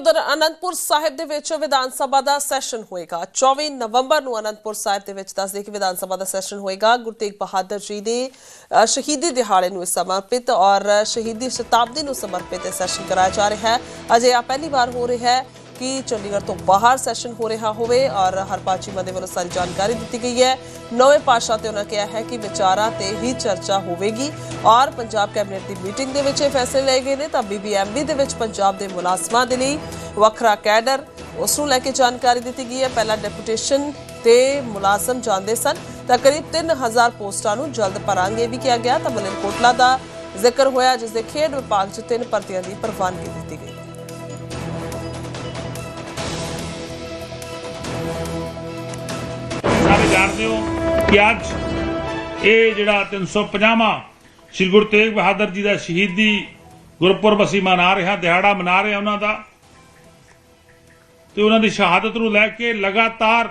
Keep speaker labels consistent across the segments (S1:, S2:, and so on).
S1: ਉਧਰ ਅਨੰਦਪੁਰ ਸਾਹਿਬ ਦੇ ਵਿੱਚ ਵਿਧਾਨ ਸਭਾ ਦਾ ਸੈਸ਼ਨ ਹੋਏਗਾ। 24 ਨਵੰਬਰ ਨੂੰ ਅਨੰਦਪੁਰ ਸਾਹਿਬ ਦੇ ਵਿੱਚ ਦੱਸਦੇ ਕਿ ਵਿਧਾਨ ਸਭਾ ਦਾ ਸੈਸ਼ਨ ਹੋਏਗਾ। ਗੁਰੂ ਤੇਗ ਬਹਾਦਰ ਜੀ ਦੇ ਸ਼ਹੀਦੀ ਦਿਹਾੜੇ ਨੂੰ ਸਮਰਪਿਤ ਔਰ ਸ਼ਹੀਦੀ ਸ਼ਤਾਬਦੀ ਨੂੰ ਸਮਰਪਿਤ ਇਹ ਸੈਸ਼ਨ ਕਰਾਇਆ ਜਾ ਰਿਹਾ ਹੈ। ਅਜੇ ਆ ਪਹਿਲੀ ਵਾਰ ਹੋ ਰਿਹਾ ਹੈ। ਕਿ ਚੰਡੀਗੜ੍ਹ ਤੋਂ ਬਾਹਰ ਸੈਸ਼ਨ ਹੋ ਰਿਹਾ ਹੋਵੇ ਔਰ ਹਰਪਾਲ ਚੀਮਾ ਦੇ ਵੱਲੋਂ ਸਾਰੀ ਜਾਣਕਾਰੀ ਦਿੱਤੀ ਗਈ ਹੈ। ਨਵੇਂ ਪਾਤਸ਼ਾਹ ਤੇ ਉਹਨਾਂ ਕਿਹਾ ਹੈ ਕਿ ਵਿਚਾਰਾਂ ਤੇ ਹੀ ਚਰਚਾ ਹੋਵੇਗੀ ਔਰ ਪੰਜਾਬ ਕੈਬਨਿਟ ਦੀ ਮੀਟਿੰਗ ਦੇ ਵਿੱਚ ਇਹ ਫੈਸਲੇ ਲਏ ਗਏ ਨੇ ਤਾਂ ਬੀਬੀਐਮਬੀ ਦੇ ਵਿੱਚ ਪੰਜਾਬ ਦੇ ਮੁਲਾਜ਼ਮਾਂ ਦੇ ਲਈ ਵੱਖਰਾ ਕੈਡਰ ਉਸ ਨੂੰ ਲੈ ਕੇ ਜਾਣਕਾਰੀ ਦਿੱਤੀ ਗਈ ਹੈ। ਪਹਿਲਾਂ ਡੈਪੂਟੇਸ਼ਨ ਤੇ ਮੁਲਾਜ਼ਮ ਜਾਂਦੇ ਸਨ ਤਾਂ ਕਰੀਬ 3000 ਪੋਸਟਾਂ ਨੂੰ ਜਲਦ ਭਰਾਂਗੇ ਵੀ ਕਿਹਾ ਗਿਆ ਤਾਂ ਮਲੇਰਕੋਟਲਾ ਦਾ ਜ਼ਿਕਰ ਹੋਇਆ ਜਿਸ ਦੇ ਖੇਡ ਵਿਭਾਗ 'ਚ ਤਿੰਨ ਭਰਤੀਆਂ ਦੀ ਪ੍ਰਵਾਨਗੀ ਦਿੱਤੀ ਗਈ।
S2: ਜਾਣਦੇ ਹੋ ਕਿ ਅੱਜ ਇਹ ਜਿਹੜਾ 350ਵਾਂ ਸ੍ਰੀ ਗੁਰੂ ਤੇਗ ਬਹਾਦਰ ਜੀ ਦਾ ਸ਼ਹੀਦੀ ਗੁਰਪੁਰਬ ਅਸੀਂ ਮਨਾ ਰਹੇ ਹਾਂ, ਦਿਹਾੜਾ ਮਨਾ ਰਹੇ ਹਾਂ ਉਹਨਾਂ ਦਾ। ਤੇ ਉਹਨਾਂ ਦੀ ਸ਼ਹਾਦਤ ਨੂੰ ਲੈ ਕੇ ਲਗਾਤਾਰ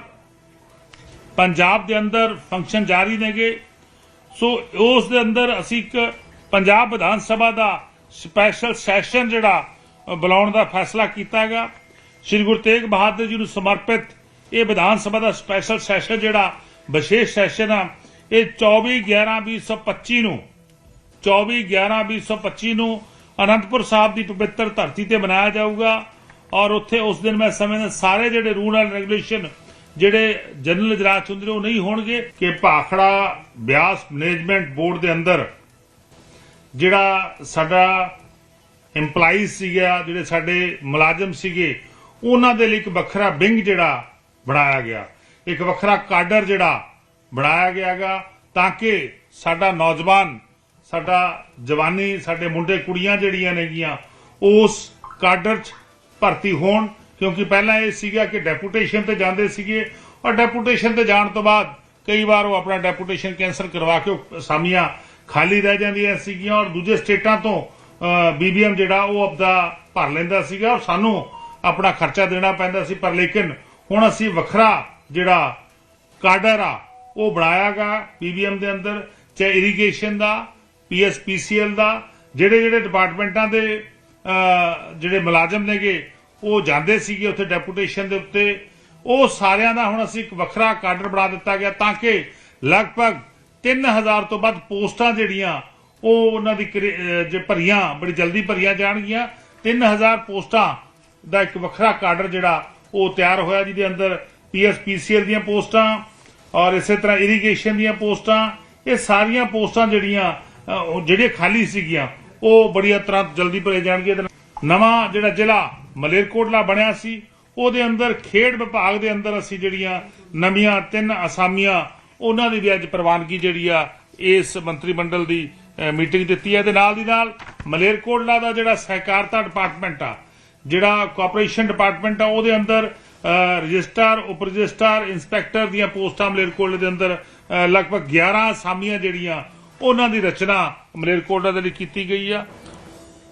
S2: ਪੰਜਾਬ ਦੇ ਅੰਦਰ ਫੰਕਸ਼ਨ ਜਾਰੀ ਨੇਗੇ। ਸੋ ਉਸ ਦੇ ਅੰਦਰ ਅਸੀਂ ਇੱਕ ਪੰਜਾਬ ਵਿਧਾਨ ਸਭਾ ਦਾ ਸਪੈਸ਼ਲ ਸੈਸ਼ਨ ਜਿਹੜਾ ਬੁਲਾਉਣ ਦਾ ਫੈਸਲਾ ਕੀਤਾ ਹੈਗਾ। ਸ੍ਰੀ ਗੁਰੂ ਤੇਗ ਬਹਾਦਰ ਜੀ ਨੂੰ ਸਮਰਪਿਤ ਇਹ ਵਿਧਾਨ ਸਭਾ ਦਾ ਸਪੈਸ਼ਲ ਸੈਸ਼ਨ ਜਿਹੜਾ ਵਿਸ਼ੇਸ਼ ਸੈਸ਼ਨ ਆ, ਇਹ 24 11 2025 ਨੂੰ 24 11 2025 ਨੂੰ ਅਨੰਦਪੁਰ ਸਾਹਿਬ ਦੀ ਪਵਿੱਤਰ ਧਰਤੀ ਤੇ ਮਨਾਇਆ ਜਾਊਗਾ ਔਰ ਉੱਥੇ ਉਸ ਦਿਨ ਮੈਂ ਸਮਝਦਾ ਸਾਰੇ ਜਿਹੜੇ ਰੂਲ ਐਂਡ ਰੈਗੂਲੇਸ਼ਨ ਜਿਹੜੇ ਜਨਰਲ ਇਜਲਾਸ ਹੁੰਦੇ ਨੇ ਉਹ ਨਹੀਂ ਹੋਣਗੇ ਕਿ ਭਾਖੜਾ ਬਿਆਸ ਮੈਨੇਜਮੈਂਟ ਬੋਰਡ ਦੇ ਅੰਦਰ ਜਿਹੜਾ ਸਾਡਾ EMPLOYEES ਸੀਗਾ ਜਿਹੜੇ ਸਾਡੇ ਮੁਲਾਜ਼ਮ ਸੀਗੇ, ਉਹਨਾਂ ਦੇ ਲਈ ਇੱਕ ਵੱਖਰਾ ਵਿੰਗ ਜਿਹੜਾ ਬਣਾਇਆ ਗਿਆ। ਇੱਕ ਵੱਖਰਾ ਕਾਡਰ ਜਿਹੜਾ ਬਣਾਇਆ ਗਿਆਗਾ ਤਾਂ ਕਿ ਸਾਡਾ ਨੌਜਵਾਨ, ਸਾਡਾ ਜਵਾਨੀ, ਸਾਡੇ ਮੁੰਡੇ, ਕੁੜੀਆਂ ਜਿਹੜੀਆਂ ਨੇਗੀਆਂ, ਉਸ ਕਾਡਰ 'ਚ ਭਰਤੀ ਹੋਣ। ਕਿਉਂਕਿ ਪਹਿਲਾਂ ਇਹ ਸੀਗਾ ਕਿ ਡੈਪੂਟੇਸ਼ਨ ਤੇ ਜਾਂਦੇ ਸੀਗੇ ਔਰ ਡੈਪੂਟੇਸ਼ਨ ਤੇ ਜਾਣ ਤੋਂ ਬਾਅਦ ਕਈ ਵਾਰ ਉਹ ਆਪਣਾ ਡੈਪੂਟੇਸ਼ਨ ਕੈਂਸਲ ਕਰਵਾ ਕੇ ਉਹ ਅਸਾਮੀਆਂ ਖਾਲੀ ਰਹਿ ਜਾਂਦੀਆਂ ਸੀਗੀਆਂ ਔਰ ਦੂਜੇ ਸਟੇਟਾਂ ਤੋਂ ਬੀਬੀਐਮ ਜਿਹੜਾ ਉਹ ਆਪਦਾ ਭਰ ਲੈਂਦਾ ਸੀਗਾ ਔਰ ਸਾਨੂੰ ਆਪਣਾ ਖਰਚਾ ਦੇਣਾ ਪੈਂਦਾ ਸੀ। ਪਰ ਲੇਕਿਨ ਹੁਣ ਅਸੀਂ ਵੱਖਰਾ ਜਿਹੜਾ ਕਾਡਰ ਆ, ਉਹ ਬਣਾਇਆਗਾ ਬੀਬੀਐਮ ਦੇ ਅੰਦਰ, ਚਾਹੇ ਇਰੀਗੇਸ਼ਨ ਦਾ ਪੀਐਸਪੀਸੀਐਲ ਦਾ, ਜਿਹੜੇ ਜਿਹੜੇ ਡਿਪਾਰਟਮੈਂਟਾਂ ਦੇ ਜਿਹੜੇ ਮੁਲਾਜ਼ਮ ਨੇਗੇ, ਉਹ ਜਾਂਦੇ ਸੀਗੇ ਉੱਥੇ ਡੈਪੂਟੇਸ਼ਨ ਦੇ ਉੱਤੇ। ਉਹ ਸਾਰਿਆਂ ਦਾ ਹੁਣ ਅਸੀਂ ਇੱਕ ਵੱਖਰਾ ਕਾਡਰ ਬਣਾ ਦਿੱਤਾ ਗਿਆ ਤਾਂ ਕਿ ਲਗਭਗ 3000 ਤੋਂ ਵੱਧ ਪੋਸਟਾਂ ਜਿਹੜੀਆਂ, ਉਹ ਉਹਨਾਂ ਦੀ ਜੇ ਭਰੀਆਂ, ਬੜੀ ਜਲਦੀ ਭਰੀਆਂ ਜਾਣਗੀਆਂ। 3000 ਪੋਸਟਾਂ ਦਾ ਇੱਕ ਵੱਖਰਾ ਕਾਡਰ ਜਿਹੜਾ ਉਹ ਤਿਆਰ ਹੋਇਆ ਜਿਹਦੇ ਅੰਦਰ ਪੀਐਸਪੀਸੀਐਲ ਦੀਆਂ ਪੋਸਟਾਂ ਔਰ ਇਸੇ ਤਰ੍ਹਾਂ ਇਰੀਗੇਸ਼ਨ ਦੀਆਂ ਪੋਸਟਾਂ, ਇਹ ਸਾਰੀਆਂ ਪੋਸਟਾਂ ਜਿਹੜੀਆਂ ਜਿਹੜੀਆਂ ਖਾਲੀ ਸੀਗੀਆਂ, ਉਹ ਬੜੀਆਂ ਤੁਰੰਤ ਜਲਦੀ ਭਰੇ ਜਾਣਗੀਆਂ ਨਵਾਂ ਜਿਹੜਾ ਜ਼ਿਲ੍ਹਾ ਮਲੇਰਕੋਟਲਾ ਬਣਿਆ ਸੀ, ਉਹਦੇ ਅੰਦਰ ਖੇਡ ਵਿਭਾਗ ਦੇ ਅੰਦਰ ਅਸੀਂ ਜਿਹੜੀਆਂ ਨਵੀਆਂ ਤਿੰਨ ਅਸਾਮੀਆਂ, ਉਹਨਾਂ ਦੀ ਵੀ ਅੱਜ ਪ੍ਰਵਾਨਗੀ ਜਿਹੜੀ ਆ, ਇਸ ਮੰਤਰੀ ਮੰਡਲ ਦੀ ਮੀਟਿੰਗ ਦਿੱਤੀ ਹੈ। ਤੇ ਨਾਲ ਦੀ ਨਾਲ ਮਲੇਰਕੋਟਲਾ ਦਾ ਜਿਹੜਾ ਸਹਿਕਾਰਤਾ ਡਿਪਾਰਟਮੈਂਟ ਆ ਜਿਹੜਾ ਕੋਆਪਰੇਸ਼ਨ ਡਿਪਾਰਟਮੈਂਟ ਆ, ਉਹਦੇ ਅੰਦਰ ਰਜਿਸਟਰ ਉਪ ਰਜਿਸਟਰ ਇੰਸਪੈਕਟਰ ਦੀਆਂ ਪੋਸਟਾਂ ਮਲੇਰਕੋਟਲੇ ਦੇ ਅੰਦਰ ਲਗਭਗ 11 ਅਸਾਮੀਆਂ ਜਿਹੜੀਆਂ, ਉਹਨਾਂ ਦੀ ਰਚਨਾ ਮਲੇਰਕੋਟਲਾ ਦੇ ਲਈ ਕੀਤੀ ਗਈ ਆ।